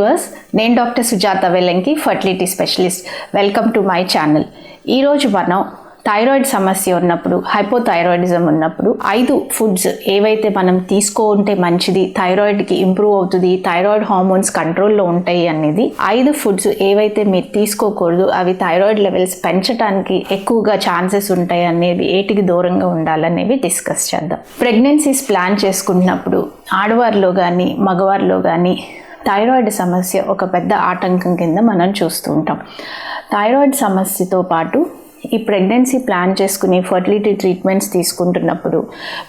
Viewers నేను doctor Sujatha Vellanki fertility specialist welcome to my channel ఈరోజు మనం thyroid సమస్య ఉన్నప్పుడు హైపోథైరాయిడిజం ఉన్నప్పుడు ఐదు ఫుడ్స్ ఏవైతే మనం తీసుకోంటే మంచిది థైరాయిడ్కి ఇంప్రూవ్ అవుతుంది థైరాయిడ్ హార్మోన్స్ కంట్రోల్లో ఉంటాయి అనేది ఐదు ఫుడ్స్ ఏవైతే మీరు తీసుకోకూడదు అవి థైరాయిడ్ లెవెల్స్ పెంచడానికి ఎక్కువగా ఛాన్సెస్ ఉంటాయి అనేది ఏటికి దూరంగా ఉండాలనేవి డిస్కస్ చేద్దాం. ప్రెగ్నెన్సీస్ ప్లాన్ చేసుకుంటున్నప్పుడు ఆడవారిలో కానీ మగవారిలో కానీ థైరాయిడ్ సమస్య ఒక పెద్ద ఆటంకం కింద మనం చూస్తూ ఉంటాం. థైరాయిడ్ సమస్యతో పాటు ఈ ప్రెగ్నెన్సీ ప్లాన్ చేసుకుని ఫర్టిలిటీ ట్రీట్మెంట్స్ తీసుకుంటున్నప్పుడు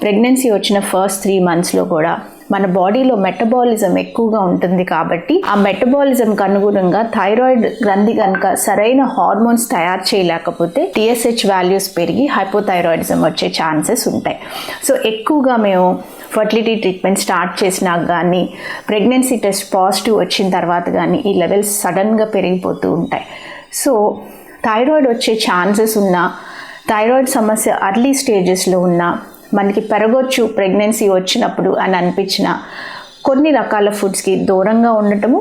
ప్రెగ్నెన్సీ వచ్చిన ఫస్ట్ త్రీ మంత్స్లో కూడా మన బాడీలో మెటబాలిజం ఎక్కువగా ఉంటుంది కాబట్టి ఆ మెటబాలిజంకి అనుగుణంగా థైరాయిడ్ గ్రంథి కనుక సరైన హార్మోన్స్ తయారు చేయలేకపోతే టీఎస్హెచ్ వాల్యూస్ పెరిగి హైపోథైరాయిడిజం వచ్చే ఛాన్సెస్ ఉంటాయి. సో ఎక్కువగా మేము ఫర్టిలిటీ ట్రీట్మెంట్ స్టార్ట్ చేసినాక కానీ ప్రెగ్నెన్సీ టెస్ట్ పాజిటివ్ వచ్చిన తర్వాత కానీ ఈ లెవెల్స్ సడన్గా పెరిగిపోతూ ఉంటాయి. సో థైరాయిడ్ వచ్చే ఛాన్సెస్ ఉన్న థైరాయిడ్ సమస్య అర్లీ స్టేజెస్లో ఉన్న మనకి పెరగొచ్చు ప్రెగ్నెన్సీ వచ్చినప్పుడు అని అనిపించిన కొన్ని రకాల ఫుడ్స్కి దూరంగా ఉండటము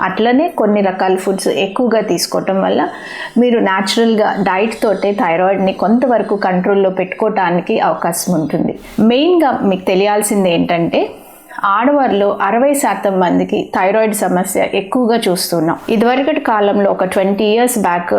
అట్లనే కొన్ని రకాల ఫుడ్స్ ఎక్కువగా తీసుకోవటం వల్ల మీరు న్యాచురల్గా డైట్ తోటే థైరాయిడ్ని కొంతవరకు కంట్రోల్లో పెట్టుకోవటానికి అవకాశం ఉంటుంది. మెయిన్గా మీకు తెలియాల్సింది ఏంటంటే ఆడవారిలో అరవై శాతం మందికి థైరాయిడ్ సమస్య ఎక్కువగా చూస్తున్నాం. ఇదివరకటి కాలంలో ఒక ట్వంటీ ఇయర్స్ బ్యాక్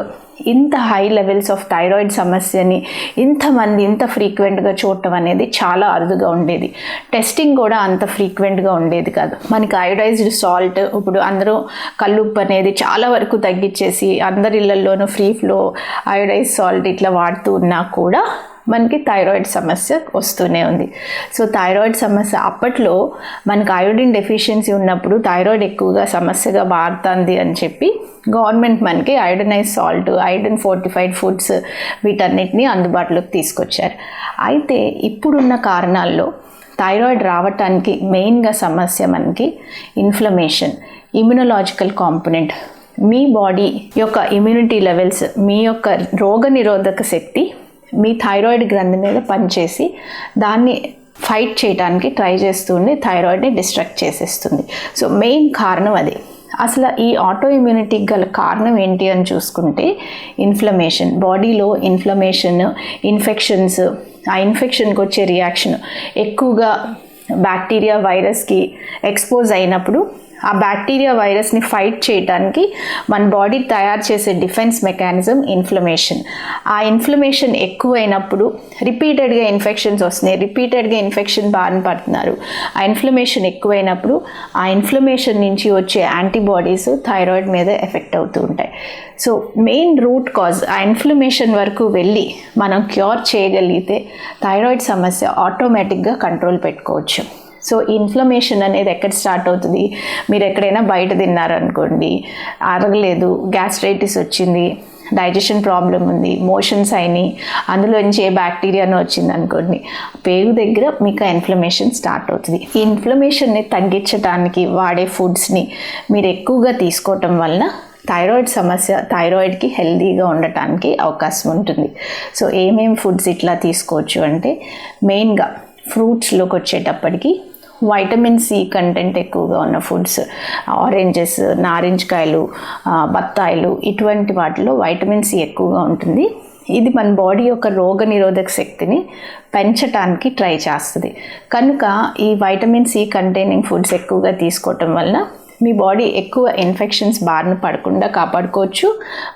ఇంత హై లెవెల్స్ ఆఫ్ థైరాయిడ్ సమస్యని ఇంతమంది ఇంత ఫ్రీక్వెంట్గా చూడటం అనేది చాలా అరుదుగా ఉండేది. టెస్టింగ్ కూడా అంత ఫ్రీక్వెంట్గా ఉండేది కాదు. మనకి అయోడైజ్డ్ సాల్ట్ ఇప్పుడు అందరూ కల్లుప్పు అనేది చాలా వరకు తగ్గించేసి అందరి ఇళ్ళలోనూ ఫ్రీ ఫ్లో అయోడైజ్ సాల్ట్ ఇట్లా వాడుతూ ఉన్నా కూడా మనకి థైరాయిడ్ సమస్య వస్తూనే ఉంది. సో థైరాయిడ్ సమస్య అప్పట్లో మనకి అయోడిన్ డెఫిషియన్సీ ఉన్నప్పుడు థైరాయిడ్ ఎక్కువగా సమస్యగా మారుతుంది అని చెప్పి గవర్నమెంట్ మనకి అయోడనైజ్ సాల్ట్ అయోడిన్ ఫోర్టిఫైడ్ ఫుడ్స్ వీటన్నిటిని అందుబాటులోకి తీసుకొచ్చారు. అయితే ఇప్పుడున్న కారణాల్లో థైరాయిడ్ రావటానికి మెయిన్గా సమస్య మనకి ఇన్ఫ్లమేషన్ ఇమ్యునలాజికల్ కాంపోనెంట్ మీ బాడీ యొక్క ఇమ్యూనిటీ లెవెల్స్ మీ యొక్క రోగ నిరోధక శక్తి మీ థైరాయిడ్ గ్రంథి మీద పనిచేసి దాన్ని ఫైట్ చేయడానికి ట్రై చేస్తుంది థైరాయిడ్ని డిస్ట్రక్ట్ చేసేస్తుంది. సో మెయిన్ కారణం అది. అసలు ఈ ఆటో ఇమ్యూనిటీకి గల కారణం ఏంటి అని చూసుకుంటే ఇన్ఫ్లమేషన్ బాడీలో ఇన్ఫ్లమేషన్ ఇన్ఫెక్షన్స్ ఆ ఇన్ఫెక్షన్కి వచ్చే రియాక్షన్ ఎక్కువగా బ్యాక్టీరియా వైరస్కి ఎక్స్పోజ్ అయినప్పుడు ఆ బ్యాక్టీరియా వైరస్ని ఫైట్ చేయడానికి మన బాడీ తయారు చేసే డిఫెన్స్ మెకానిజం ఇన్ఫ్లమేషన్ ఆ ఇన్ఫ్లమేషన్ ఎక్కువైనప్పుడు రిపీటెడ్గా ఇన్ఫెక్షన్స్ వస్తున్నాయి. రిపీటెడ్గా ఇన్ఫెక్షన్ బారిన పడుతున్నారు. ఆ ఇన్ఫ్లమేషన్ ఎక్కువైనప్పుడు ఆ ఇన్ఫ్లమేషన్ నుంచి వచ్చే యాంటీబాడీస్ థైరాయిడ్ మీద ఎఫెక్ట్ అవుతూ ఉంటాయి. సో మెయిన్ రూట్ కాజ్ ఆ ఇన్ఫ్లమేషన్ వరకు వెళ్ళి మనం క్యూర్ చేయగలిగితే థైరాయిడ్ సమస్య ఆటోమేటిక్గా కంట్రోల్ పెట్టుకోవచ్చు. సో ఇన్ఫ్లమేషన్ అనేది ఎక్కడ స్టార్ట్ అవుతుంది? మీరు ఎక్కడైనా బయట తిన్నారనుకోండి అరగలేదు గ్యాస్ట్రైటిస్ వచ్చింది డైజెషన్ ప్రాబ్లం ఉంది మోషన్స్ అయినాయి అందులో నుంచి ఏ బ్యాక్టీరియానో వచ్చింది అనుకోండి పేగు దగ్గర మీకు ఇన్ఫ్లమేషన్ స్టార్ట్ అవుతుంది. ఈ ఇన్ఫ్లమేషన్ని తగ్గించడానికి వాడే ఫుడ్స్ని మీరు ఎక్కువగా తీసుకోవటం వలన థైరాయిడ్ సమస్య థైరాయిడ్కి హెల్దీగా ఉండటానికి అవకాశం ఉంటుంది. సో ఏమేమి ఫుడ్స్ ఇట్లా తీసుకోవచ్చు అంటే మెయిన్గా ఫ్రూట్స్లోకి వచ్చేటప్పటికి వైటమిన్ సి కంటెంట్ ఎక్కువగా ఉన్న ఫుడ్స్ ఆరెంజెస్ నారింజకాయలు బత్తాయిలు ఇటువంటి వాటిలో వైటమిన్ సి ఎక్కువగా ఉంటుంది. ఇది మన బాడీ యొక్క రోగ నిరోధక శక్తిని పెంచడానికి ట్రై చేస్తుంది. కనుక ఈ వైటమిన్ సి కంటైనింగ్ ఫుడ్స్ ఎక్కువగా తీసుకోవటం వలన మీ బాడీ ఎక్కువ ఇన్ఫెక్షన్స్ బారిన పడకుండా కాపాడుకోవచ్చు.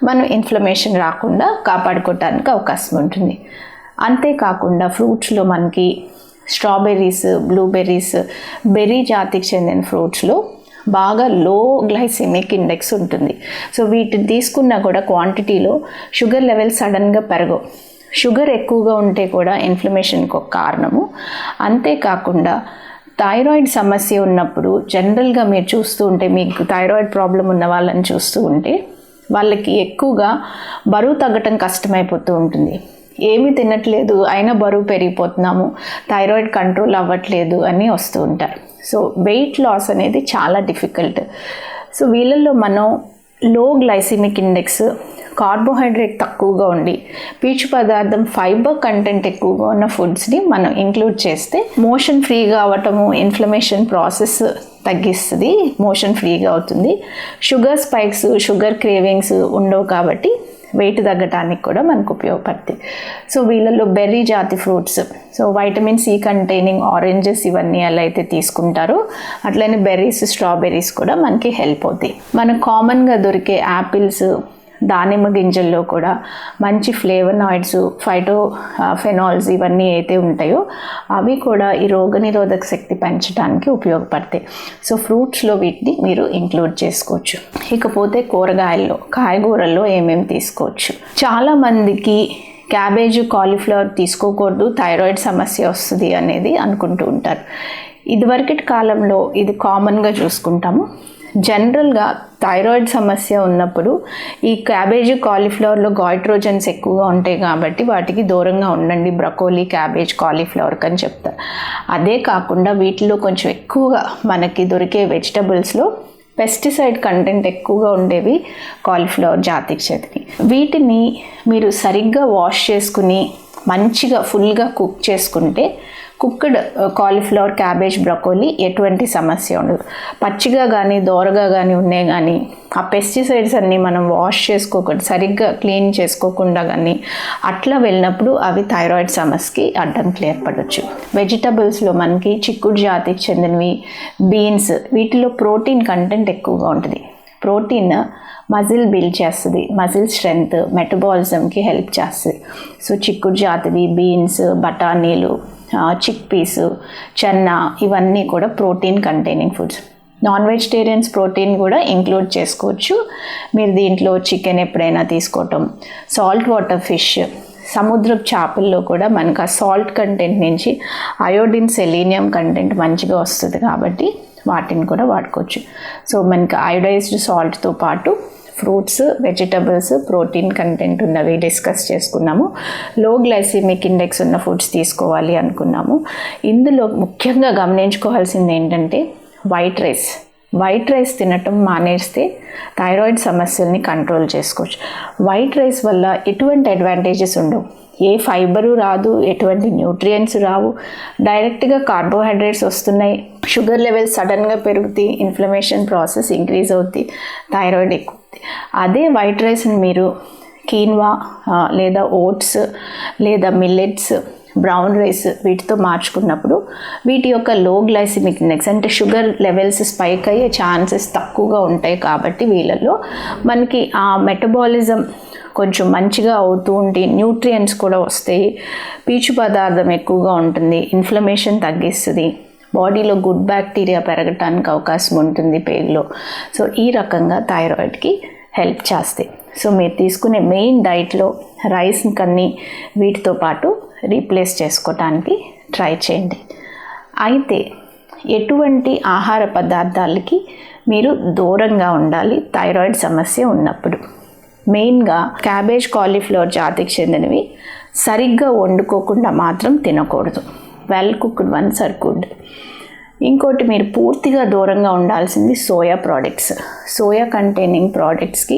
మనం ఇన్ఫ్లమేషన్ రాకుండా కాపాడుకోవటానికి అవకాశం ఉంటుంది. అంతేకాకుండా ఫ్రూట్స్లో మనకి స్ట్రాబెర్రీస్ బ్లూబెర్రీస్ బెర్రీ జాతికి చెందిన ఫ్రూట్స్లో బాగా లో గ్లైసెమిక్ ఇండెక్స్ ఉంటుంది. సో వీటిని తీసుకున్నా కూడా క్వాంటిటీలో షుగర్ లెవెల్ సడన్గా పెరగవు. షుగర్ ఎక్కువగా ఉంటే కూడా ఇన్ఫ్లమేషన్కి ఒక కారణము. అంతేకాకుండా థైరాయిడ్ సమస్య ఉన్నప్పుడు జనరల్గా మీరు చూస్తూ ఉంటే మీకు థైరాయిడ్ ప్రాబ్లం ఉన్న వాళ్ళని చూస్తూ ఉంటే వాళ్ళకి ఎక్కువగా బరువు తగ్గటం కష్టమైపోతూ ఉంటుంది. ఏమీ తినట్లేదు అయినా బరువు పెరిగిపోతున్నాము థైరాయిడ్ కంట్రోల్ అవ్వట్లేదు అని వస్తూ ఉంటారు. సో వెయిట్ లాస్ అనేది చాలా డిఫికల్ట్. సో వీళ్ళల్లో మనం లో గ్లైసిమిక్ ఇండెక్స్ కార్బోహైడ్రేట్ తక్కువగా ఉండి పీచు పదార్థం ఫైబర్ కంటెంట్ ఎక్కువగా ఉన్న ఫుడ్స్ని మనం ఇంక్లూడ్ చేస్తే మోషన్ ఫ్రీగా అవ్వటము ఇన్ఫ్లమేషన్ ప్రాసెస్ తగ్గిస్తుంది మోషన్ ఫ్రీగా అవుతుంది. షుగర్ స్పైక్స్ షుగర్ క్రేవింగ్స్ ఉండవు కాబట్టి వెయిట్ తగ్గటానికి కూడా మనకు ఉపయోగపడుతుంది సో వీళ్ళలో బెర్రీ జాతి fruits so vitamin C containing oranges ఇవన్నీ ఎలా అయితే తీసుకుంటారో. అట్లనే బెర్రీస్ స్ట్రాబెర్రీస్ కూడా మనకి హెల్ప్ అవుతాయి. మనకు కామన్గా దొరికే యాపిల్స్ దానిమ్మ గింజల్లో కూడా మంచి ఫ్లేవనాయిడ్స్ ఫైటో ఫెనాల్స్ ఇవన్నీ అయితే ఉంటాయో అవి కూడా ఈ రోగనిరోధక శక్తి పెంచడానికి ఉపయోగపడతాయి. సో ఫ్రూట్స్లో వీటిని మీరు ఇంక్లూడ్ చేసుకోవచ్చు. ఇకపోతే కూరగాయల్లో కాయగూరల్లో ఏమేమి తీసుకోవచ్చు? చాలామందికి క్యాబేజ్ కాలీఫ్లవర్ తీసుకోకూడదు థైరాయిడ్ సమస్య వస్తుంది అనేది అనుకుంటూ ఉంటారు. ఇదివరకటి కాలంలో ఇది కామన్గా చూసుకుంటాము. జనరల్గా థైరాయిడ్ సమస్య ఉన్నప్పుడు ఈ క్యాబేజ్ కాలీఫ్లవర్లో గాయిట్రోజన్స్ ఎక్కువగా ఉంటాయి కాబట్టి వాటికి దూరంగా ఉండండి. బ్రకోలీ క్యాబేజ్ కాలీఫ్లవర్ అని చెప్తారు అదే కాకుండా వీటిలో కొంచెం ఎక్కువగా మనకి దొరికే వెజిటబుల్స్లో పెస్టిసైడ్ కంటెంట్ ఎక్కువగా ఉండేవి కాలీఫ్లవర్ జాతికి చెతికి. వీటిని మీరు సరిగ్గా వాష్ చేసుకుని మంచిగా ఫుల్గా కుక్ చేసుకుంటే కుక్డ్ కాలీఫ్లవర్ క్యాబేజ్ బ్రొకోలీ ఎటువంటి సమస్య ఉండదు. పచ్చిగా కానీ దోరగా కానీ ఉన్నాయి కానీ ఆ పెస్టిసైడ్స్ అన్నీ మనం వాష్ చేసుకోకుండా సరిగ్గా క్లీన్ చేసుకోకుండా కానీ అట్లా వెళ్ళినప్పుడు అవి థైరాయిడ్ సమస్యకి అడ్డంకులు ఏర్పడవచ్చు వెజిటబుల్స్లో మనకి చిక్కుడు జాతికి చెందినవి బీన్స్ వీటిలో ప్రోటీన్ కంటెంట్ ఎక్కువగా ఉంటుంది. ప్రోటీన్ మజిల్ బిల్డ్ చేస్తుంది మజిల్ స్ట్రెంగ్త్ మెటబాలిజంకి హెల్ప్ చేస్తుంది. సో చిక్కుడు జాతివి బీన్స్ బఠానీలు చిక్ పీస్ చెన్న ఇవన్నీ కూడా protein containing foods non vegetarians protein కూడా ఇంక్లూడ్ చేసుకోవచ్చు. మీరు దీంట్లో చికెన్ ఎప్పుడైనా తీసుకోవటం సాల్ట్ వాటర్ ఫిష్ సముద్రపు చేపల్లో కూడా మనకు ఆ సాల్ట్ కంటెంట్ నుంచి అయోడిన్ సెలీనియం కంటెంట్ మంచిగా వస్తుంది కాబట్టి వాటిని కూడా వాడుకోవచ్చు. సో మనకి అయోడైజ్డ్ సాల్ట్తో పాటు ఫ్రూట్స్ వెజిటబుల్స్ ప్రోటీన్ కంటెంట్ ఉన్నవి డిస్కస్ చేసుకున్నాము. లో గ్లైసిమిక్ ఇండెక్స్ ఉన్న ఫుడ్స్ తీసుకోవాలి అనుకున్నాము. ఇందులో ముఖ్యంగా గమనించుకోవాల్సింది ఏంటంటే వైట్ రైస్. వైట్ రైస్ తినటం మానేస్తే థైరాయిడ్ సమస్యల్ని కంట్రోల్ చేసుకోవచ్చు. వైట్ రైస్ వల్ల ఎటువంటి అడ్వాంటేజెస్ ఉండవు. ఏ ఫైబరు రాదు ఎటువంటి న్యూట్రియంట్స్ రావు. డైరెక్ట్గా కార్బోహైడ్రేట్స్ వస్తున్నాయి. షుగర్ లెవెల్స్ సడన్గా పెరుగుతాయి ఇన్ఫ్లమేషన్ ప్రాసెస్ ఇంక్రీజ్ అవుతుంది థైరాయిడ్ ఎక్కువ అదే వైట్ రైస్ని మీరు కీన్వా లేదా ఓట్స్ లేదా మిల్లెట్స్ బ్రౌన్ రైస్ వీటితో మార్చుకున్నప్పుడు వీటి యొక్క లో గ్లైసిమిక్ ఇండెక్స్ అంటే షుగర్ లెవెల్స్ స్పైక్ అయ్యే ఛాన్సెస్ తక్కువగా ఉంటాయి కాబట్టి వీళ్ళల్లో మనకి ఆ మెటబాలిజం కొంచెం మంచిగా అవుతూ ఉంటే న్యూట్రియంట్స్ కూడా వస్తాయి. పీచు పదార్థం ఎక్కువగా ఉంటుంది. ఇన్ఫ్లమేషన్ తగ్గిస్తుంది. బాడీలో గుడ్ బ్యాక్టీరియా పెరగటానికి అవకాశం ఉంటుంది పేగులో. సో ఈ రకంగా థైరాయిడ్కి హెల్ప్ చేస్తాయి. సో మీరు తీసుకునే మెయిన్ డైట్లో రైస్ కన్నీ వీటితో పాటు రీప్లేస్ చేసుకోవటానికి ట్రై చేయండి. అయితే ఎటువంటి ఆహార పదార్థాలకి మీరు దూరంగా ఉండాలి థైరాయిడ్ సమస్య ఉన్నప్పుడు? మెయిన్గా క్యాబేజ్ కాలీఫ్లవర్ జాతికి చెందినవి సరిగ్గా వండుకోకుండా మాత్రం తినకూడదు. Well cooked ones are good ఇంకోటి మీరు పూర్తిగా దూరంగా ఉండాల్సింది సోయా ప్రోడక్ట్స్. సోయా కంటైనింగ్ ప్రోడక్ట్స్కి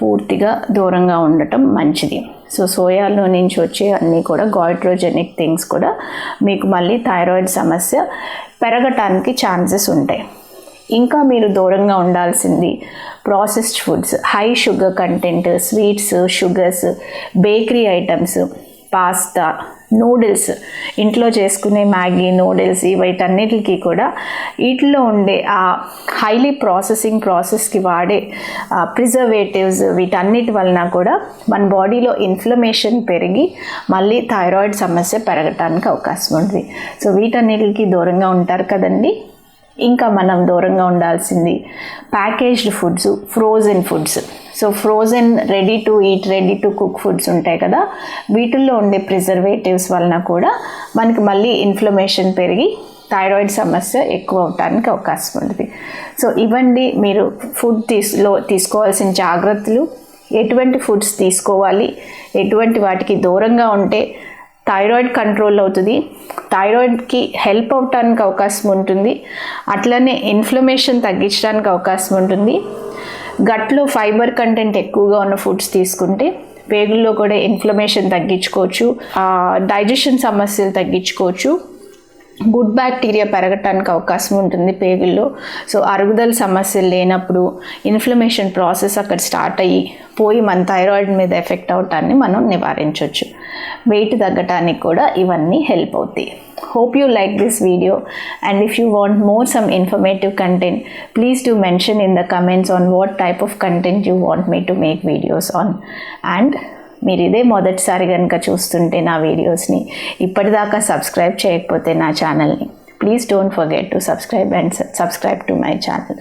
పూర్తిగా దూరంగా ఉండటం మంచిది. సో సోయాలో నుంచి వచ్చే అన్నీ కూడా గాయిట్రోజెనిక్ థింగ్స్ కూడా మీకు మళ్ళీ థైరాయిడ్ సమస్య పెరగటానికి ఛాన్సెస్ ఉంటాయి. ఇంకా మీరు దూరంగా ఉండాల్సింది processed foods. High sugar content sweets sugars bakery items pasta noodles ఇంట్లో చేసుకునే మ్యాగీ నూడిల్స్ వీటన్నిటికి కూడా వీటిలో ఉండే ఆ హైలీ ప్రాసెసింగ్ ప్రాసెస్కి వాడే ప్రిజర్వేటివ్స్ వీటన్నిటి వలన కూడా మన బాడీలో ఇన్ఫ్లమేషన్ పెరిగి మళ్ళీ థైరాయిడ్ సమస్య పెరగటానికి అవకాశం ఉంది. సో వీటన్నిటికి దూరంగా ఉంటారు కదండి. ఇంకా మనం దూరంగా ఉండాల్సింది packaged foods frozen foods so frozen ready to eat ready to cook foods ఉంటాయి కదా. వీటిల్లో ఉండే ప్రిజర్వేటివ్స్ వలన కూడా మనకి మళ్ళీ ఇన్ఫ్లమేషన్ పెరిగి థైరాయిడ్ సమస్య ఎక్కువ అవడానికి అవకాశం ఉంటుంది. సో ఇవ్వండి మీరు ఫుడ్ తీసులో తీసుకోవాల్సిన జాగ్రత్తలు. ఎటువంటి ఫుడ్స్ తీసుకోవాలి? ఎటువంటి వాటికి దూరంగా ఉంటే థైరాయిడ్ కంట్రోల్ అవుతుంది. థైరాయిడ్కి హెల్ప్ అవటానికి అవకాశం ఉంటుంది. అట్లనే ఇన్ఫ్లమేషన్ తగ్గించడానికి అవకాశం ఉంటుంది. గట్లో ఫైబర్ కంటెంట్ ఎక్కువగా ఉన్న ఫుడ్స్ తీసుకుంటే పేగుల్లో కూడా ఇన్ఫ్లమేషన్ తగ్గించుకోవచ్చు డైజెషన్ సమస్యలు తగ్గించుకోవచ్చు. గుడ్ బ్యాక్టీరియా పెరగటానికి అవకాశం ఉంటుంది పేగుల్లో. సో అరుగుదల సమస్యలు లేనప్పుడు ఇన్ఫ్లమేషన్ ప్రాసెస్ అక్కడ స్టార్ట్ అయ్యి పోయి మన థైరాయిడ్ మీద ఎఫెక్ట్ అవటాన్ని మనం నివారించవచ్చు వెయిట్ తగ్గటానికి కూడా ఇవన్నీ హెల్ప్ అవుతాయి. Hope you like this video and if you want more some informative content please to mention in the comments on what type of content you want me to make videos on and మీరు ఇదే మొదటిసారి కనుక చూస్తుంటే నా వీడియోస్ని ఇప్పటిదాకా subscribe చేయకపోతే నా ఛానల్ని. Please don't forget to subscribe and subscribe to my channel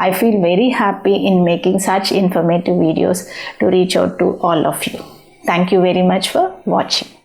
I feel very happy in making such informative videos to reach out to all of you thank you very much for watching